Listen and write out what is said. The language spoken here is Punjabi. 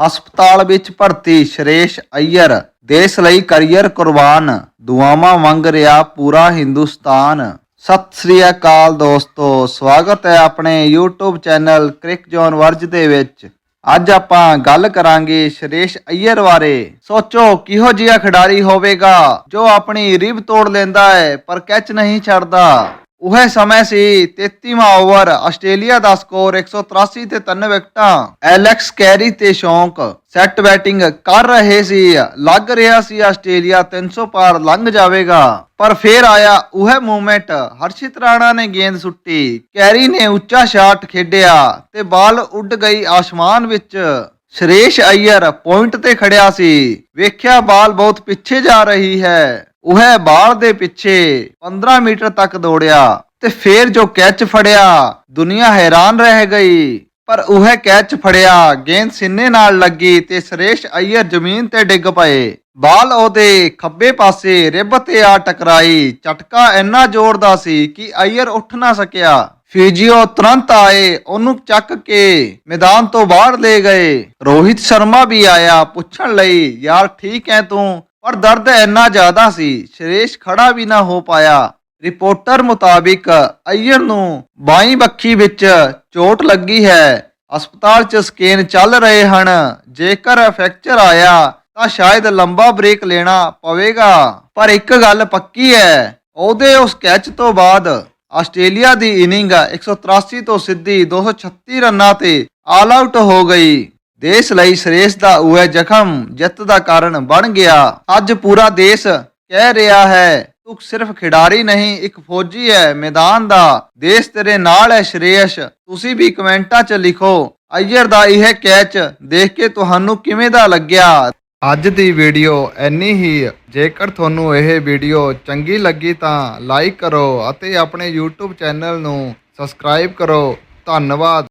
ਹਸਪਤਾਲ ਵਿੱਚ ਭਰਤੀ ਸ਼ਰੇਸ਼ ਅਈਅਰ, ਦੇਸ਼ ਲਈ ਕਰੀਅਰ ਕੁਰਬਾਨ। ਦੁਆਵਾਂ ਮੰਗ ਰਿਹਾ ਪੂਰਾ ਹਿੰਦੁਸਤਾਨ। ਸਤਿ ਸ੍ਰੀ ਅਕਾਲ ਦੋਸਤੋ, ਸਵਾਗਤ ਹੈ ਆਪਣੇ YouTube ਚੈਨਲ ਕ੍ਰਿਕ ਜੋਨ ਵਰਜ ਦੇ ਵਿੱਚ। ਅੱਜ ਆਪਾਂ ਗੱਲ ਕਰਾਂਗੇ ਸ਼ਰੇਸ਼ ਅਈਅਰ ਬਾਰੇ। ਸੋਚੋ, ਕਿਹੋ ਜਿਹਾ ਖਿਡਾਰੀ ਹੋਵੇਗਾ ਜੋ ਆਪਣੀ ਰਿਬ ਤੋੜ ਲੈਂਦਾ ਹੈ, ਪਰ ਕੈਚ ਨਹੀਂ ਛੱਡਦਾ। ਉਹ ਸਮੇਂ ਸੀ 33ਵਾਂ ਓਵਰ ਆਸਟ੍ਰੇਲੀਆ ਦਾ ਸਕੋਰ 183 ਤੇ 3 ਵਿਕਟਾਂ ਐਲੈਕਸ ਕੈਰੀ ਤੇ ਸ਼ੌਂਕ ਸੈੱਟ ਬੈਟਿੰਗ ਕਰ ਰਹੇ ਸੀ ਲੱਗ ਰਿਹਾ ਸੀ ਆਸਟ੍ਰੇਲੀਆ 300 ਪਾਰ ਲੰਘ ਜਾਵੇਗਾ ਪਰ ਫੇਰ ਆਇਆ ਉਹ ਮੂਵਮੈਂਟ ਹਰਸ਼ਿਤ ਰਾਣਾ ਨੇ ਗੇਂਦ ਸੁੱਟੀ ਕੈਰੀ ਨੇ ਉੱਚਾ ਸ਼ਾਟ ਖੇਡਿਆ ਤੇ ਬਾਲ ਉੱਡ ਗਈ ਆਸਮਾਨ ਵਿੱਚ ਸ਼ਰੇਸ਼ ਅਈਅਰ ਪੁਆਇੰਟ ਤੇ ਖੜਿਆ ਸੀ ਵੇਖਿਆ ਬਾਲ ਬਹੁਤ ਪਿੱਛੇ ਜਾ ਰਹੀ ਹੈ ਉਹ ਬਾਲ ਦੇ ਪਿੱਛੇ 15 ਮੀਟਰ ਤੱਕ ਦੌੜਿਆ ਤੇ ਫੇਰ ਜੋ ਕੈਚ ਫੜਿਆ, ਦੁਨੀਆ ਹੈਰਾਨ ਰਹਿ ਗਈ। ਪਰ ਉਹ ਕੈਚ ਫੜਿਆ, ਗੇਂਦ ਸਿੰਨੇ ਨਾਲ ਲੱਗੀ ਤੇ ਸੁਰੇਸ਼ ਅਈਅਰ ਜ਼ਮੀਨ ਤੇ ਡਿੱਗ ਪਏ। ਬਾਲ ਉਹਦੇ ਖੱਬੇ ਪਾਸੇ ਰਿਬ ਤੇ ਆ ਟਕਰਾਈ। ਝਟਕਾ ਇੰਨਾ ਜ਼ੋਰ ਦਾ ਸੀ ਕਿ ਅਈਅਰ ਉੱਠ ਨਾ ਸਕਿਆ। ਫਿਜੀਓ ਤੁਰੰਤ ਆਏ, ਉਹਨੂੰ ਚੱਕ ਕੇ ਮੈਦਾਨ ਤੋਂ ਬਾਹਰ ਲੈ ਗਏ। ਰੋਹਿਤ ਸ਼ਰਮਾ ਵੀ ਆਇਆ ਪੁੱਛਣ ਲਈ, ਯਾਰ ਠੀਕ ਹੈ ਤੂੰ ਪਰ ਦਰਦ ਇੰਨਾ ਜ਼ਿਆਦਾ ਸੀ, ਸ਼ਰੇਸ਼ ਖੜਾ ਵੀ ਨਾ ਹੋ ਪਾਇਆ। ਰਿਪੋਰਟਰ ਮੁਤਾਬਿਕ ਅਈਅਰ ਨੂੰ ਬਾਈ ਬੱਖੀ ਵਿੱਚ ਚੋਟ ਲੱਗੀ ਹੈ। ਹਸਪਤਾਲ 'ਚ ਸਕੈਨ ਚੱਲ ਰਹੇ ਹਨ। ਜੇਕਰ ਫ੍ਰੈਕਚਰ ਆਇਆ ਤਾਂ ਸ਼ਾਇਦ ਲੰਬਾ ਬ੍ਰੇਕ ਲੈਣਾ ਪਵੇਗਾ। ਪਰ ਇੱਕ ਗੱਲ ਪੱਕੀ ਹੈ, ਉਹਦੇ ਉਸ ਕੈਚ ਤੋਂ ਬਾਅਦ ਆਸਟ੍ਰੇਲੀਆ ਦੀ ਇਨਿੰਗ 183 ਤੋਂ ਸਿੱਧੀ 236 ਰਨਾਂ ਤੇ ਆਲ ਆਊਟ ਹੋ ਗਈ। ਦੇਸ਼ ਲਈ ਸ਼੍ਰੇਸ਼ ਦਾ ਉਹ ਜ਼ਖਮ ਜਿੱਤ ਦਾ ਕਾਰਨ ਬਣ ਗਿਆ। ਅੱਜ ਪੂਰਾ ਦੇਸ਼ ਕਹਿ ਰਿਹਾ ਹੈ, ਤੂੰ ਸਿਰਫ ਖਿਡਾਰੀ ਨਹੀਂ, ਇੱਕ ਫੌਜੀ ਹੈ, ਮੈਦਾਨ ਦਾ। ਦੇਸ਼ ਤੇਰੇ ਨਾਲ ਹੈ ਸ਼੍ਰੇਸ਼ ਤੁਸੀਂ ਵੀ ਕਮੈਂਟਾਂ 'ਚ ਲਿਖੋ। ਅਈਅਰ ਦਾ ਇਹ ਕੈਚ ਦੇਖ ਕੇ ਤੁਹਾਨੂੰ ਕਿਵੇਂ ਦਾ ਲੱਗਿਆ? ਅੱਜ ਦੀ ਵੀਡੀਓ ਇੰਨੀ ਹੀ। ਜੇਕਰ ਤੁਹਾਨੂੰ ਇਹ ਵੀਡੀਓ ਚੰਗੀ ਲੱਗੀ ਤਾਂ ਲਾਈਕ ਕਰੋ ਅਤੇ ਆਪਣੇ YouTube ਚੈਨਲ ਨੂੰ ਸਬਸਕ੍ਰਾਈਬ ਕਰੋ। ਧੰਨਵਾਦ।